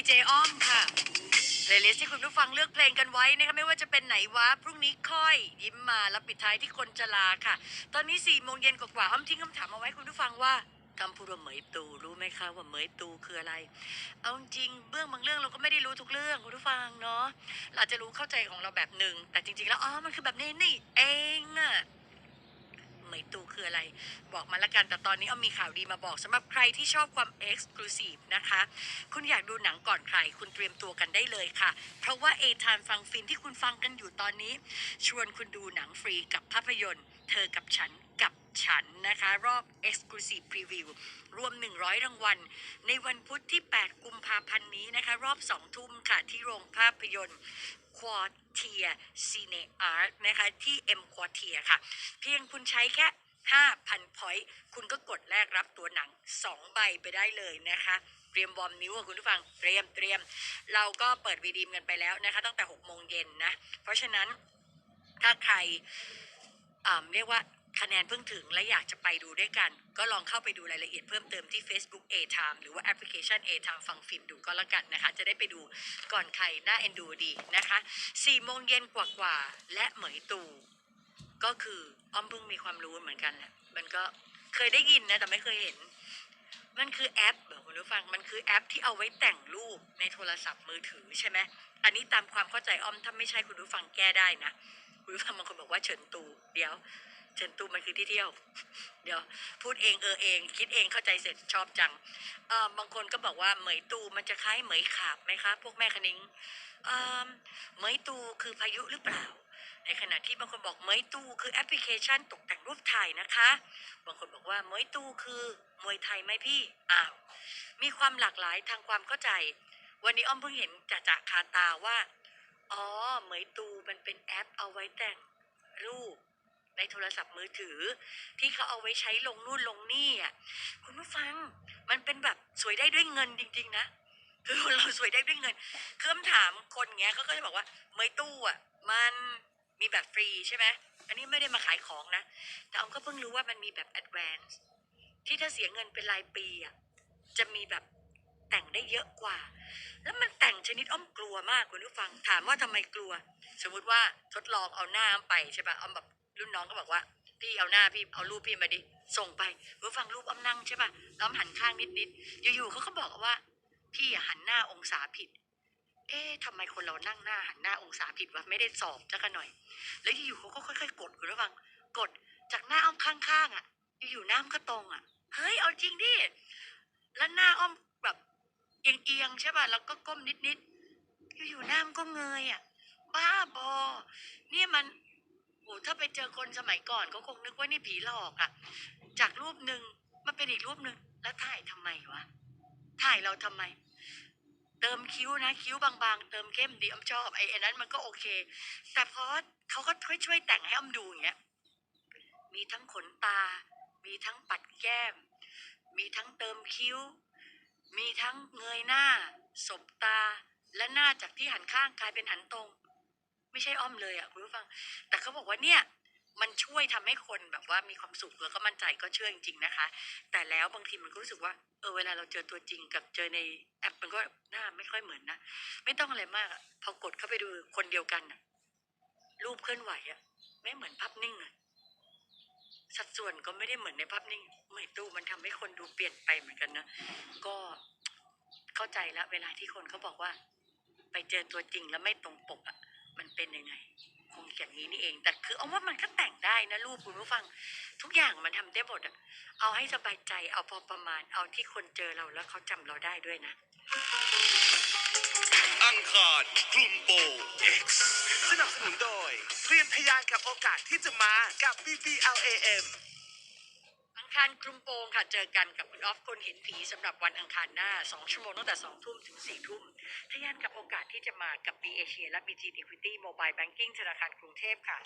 ดีเจอ้อมค่ะเพลย์ลิสที่คุณผู้ฟังเลือกเพลงกันไว้นะคะไม่ว่าจะเป็นไหนวะพรุ่งนี้ค่อยยิ้มมาแล้วปิดท้ายที่คนจะลาค่ะ ตอนนี้4ี่โมงเย็นกว่าๆอ้อมทิ้งคำถามเอาไว้คุณผู้ฟังว่าคำพูดว่าเหมยตูรู้ไหมคะว่าเหมยตูคืออะไร เอาจริงเบื้องบางเรื่องเราก็ไม่ได้รู้ทุกเรื่องคุณผู้ฟังเนาะเราจะรู้เข้าใจของเราแบบหนึ่งแต่จริง ๆ แล้วอ๋อมันคือแบบนี้นี่เองอะ เหมยตูคืออะไร บอกมาละกันแต่ตอนนี้เอามีข่าวดีมาบอกสำหรับใครที่ชอบความเอ็กซ์คลูซีฟนะคะ คุณอยากดูหนังก่อนใคร คุณเตรียมตัวกันได้เลยค่ะ เพราะว่าเอทานฟังฟินที่คุณฟังกันอยู่ตอนนี้ ชวนคุณดูหนังฟรีกับภาพยนตร์ เธอกับฉัน กับฉันนะคะรอบ Exclusive Preview รวม 100 รางวัล ในวันพุธที่ 8 กุมภาพันธ์นี้นะคะ รอบ 2 ทุ่มค่ะ ที่โรงภาพยนตร์ควอเทียซีเนอาร์นะคะ ที่ M ควอเทียค่ะ เพียงคุณใช้แค่ 5,000 พอยต์คุณก็กดแลกรับตัวหนัง 2 ใบไปได้เลยนะคะเตรียมวอร์มนิ้วอะคุณผู้ฟังเตรียมเตรียม เราก็เปิดวีดีมกันไปแล้วนะคะ ตั้งแต่6โมงเย็นนะ เพราะฉะนั้นถ้าใครเรียกว่า คะแนนเพิ่งถึงและอยากจะไปดูด้วยกัน ก็ลองเข้าไปดูรายละเอียดเพิ่มเติมที่ Facebook A Time หรือว่าแอปพลิเคชัน A Time ฟังฟิล์มดูก็แล้วกันนะคะ จะได้ไปดูก่อนใครน่าเอ็นดูดีนะคะ4โมงเย็นกว่าๆและเหมยตูก็คืออ้อมเพิ่งมีความรู้เหมือนกันแหละมันก็เคยได้ยินนะแต่ไม่เคยเห็น มันคือแอปเหรอคุณผู้ฟังมันคือแอปที่เอาไว้แต่งรูปในโทรศัพท์มือถือใช่ไหมอันนี้ตามความเข้าใจอ้อมถ้าไม่ใช่คุณผู้ฟังแก้ได้นะคุณผู้ฟังบางคนบอกว่าเฉินตูเดี๋ยว เฉินตูมันคือที่เที่ยว เดี๋ยว พูดเองเออเอง คิดเองเข้าใจเสร็จชอบจังเออบางคนก็บอกว่าเหมยตูมันจะคล้ายเหมยขาบไหมคะ พวกแม่คณิงเออเหมยตูคือพายุหรือเปล่า ในขณะที่บางคนบอกเหมยตูคือแอปพลิเคชันตกแต่งรูปถ่ายนะคะ บางคนบอกว่าเหมยตูคือมวยไทยไหมพี่อ้าวมีความหลากหลายทางความเข้าใจ วันนี้อ้อมเพิ่งเห็นจะจะคาตาว่าอ๋อเหมยตูมันเป็นแอปเอาไว้แต่งรูป ในโทรศัพท์มือถือ ที่เขาเอาไว้ใช้ลงนู่นลงนี่อะคุณผู้ฟังมันเป็นแบบสวยได้ด้วยเงินจริง ๆ นะคือคนเราสวยได้ด้วยเงินคือคำถามคนเงี้ยเขาก็จะบอกว่าเมยตู้อะมันมีแบบฟรีใช่ไหมอันนี้ไม่ได้มาขายของนะ แต่ออมก็เพิ่งรู้ว่ามันมีแบบ advance ที่ถ้าเสียเงินเป็นรายปีอะจะมีแบบแต่งได้เยอะกว่า แล้วมันแต่งชนิดอ้อมกลัวมากคุณผู้ฟัง ถามว่าทำไมกลัว สมมุติว่าทดลองเอาหน้าไปใช่ปะอ้อมแบบ รุ่นน้องก็บอกว่า พี่เอาหน้าพี่เอารูปพี่มาดิ ส่งไปคุณผู้ฟังรูปอ้อมนั่งใช่ปะแล้วอ้อมหันข้างนิดๆอยู่ๆเขาก็บอกว่า พี่อะหันหน้าองศาผิด เอ๊ะทำไมคนเรานั่งหน้าหันหน้าองศาผิดวะไม่ได้สอบจักหน่อย แล้วอยู่ๆเขาก็ค่อย ๆ กดคุณผู้ฟังกดจากหน้าอ้อมข้างๆอะ อยู่ๆน้าก็ตรงอะเฮ้ยเอาจริงดิแล้วหน้าอ้อมแบบเอียงๆใช่ป่ะแล้วก็ก้มนิดๆอยู่ๆหน้ามันก็เงยอะบ้าบอ เนี่ยมัน หถ้าไปเจอคนสมัยก่อนก็คงนึกว่านี่ผีหลอกอะจากรูปหนึ่งมาเป็นอีกรูปหนึ่งแล้วถ่ายทำไมวะถ่ายเราทำไม เติมคิ้วนะ คิ้วบางๆ เติมเข้มดีอ้อมชอบไอ้นนั้นมันก็โอเค แต่พอเขาก็ช่วยช่วยแต่งให้อ้อมดูอย่างเงี้ยมีทั้งขนตา มีทั้งปัดแก้ม มีทั้งเติมคิ้ว มีทั้งเงยหน้า สบตา และหน้าจากที่หันข้างกลายเป็นหันตรง ไม่ใช่อ้อมเลยอะคุณผู้ฟัง แต่เขาบอกว่าเนี่ยมันช่วยทำให้คนแบบว่ามีความสุขแล้วก็มั่นใจก็เชื่อจริงๆนะคะ แต่แล้วบางทีมันก็รู้สึกว่าเออเวลาเราเจอตัวจริงกับเจอในแอปมันก็หน้าไม่ค่อยเหมือนนะไม่ต้องอะไรมากพอกดเข้าไปดูคนเดียวกันอะรูปเคลื่อนไหวอะไม่เหมือนภาพนิ่งเลยสัดส่วนก็ไม่ได้เหมือนในภาพนิ่งไม่ตู้มันทำให้คนดูเปลี่ยนไปเหมือนกันนะก็เข้าใจล้วเวลาที่คนเขาบอกว่า ไปเจอตัวจริงแล้วไม่ตรงปกอะ เป็นยังไงคงอย่างนี้นี่เอง แต่คือเอาว่ามันก็แต่งได้นะรูปคุณผู้ฟัง ทุกอย่างมันทำได้หมดอะเอาให้สบายใจเอาพอประมาณ เอาที่คนเจอเราแล้วเขาจำเราได้ด้วยนะอังคารกลุ่มโป X สนับสนุนโดยเตรียมทยานกับโอกาสที่จะมากับ BBLAM คารกรุงโปงค่ะ เจอกันกับคุณออฟคนเห็นผีสำหรับวันอังคารหน้า 2 ชั่วโมงตั้งแต่ 2 ทุ่มถึง 4 ทุ่มทะยานกับโอกาสที่จะมากับ B เอเชียและ BG Equity Mobile Banking ธนาคารกรุงเทพค่ะ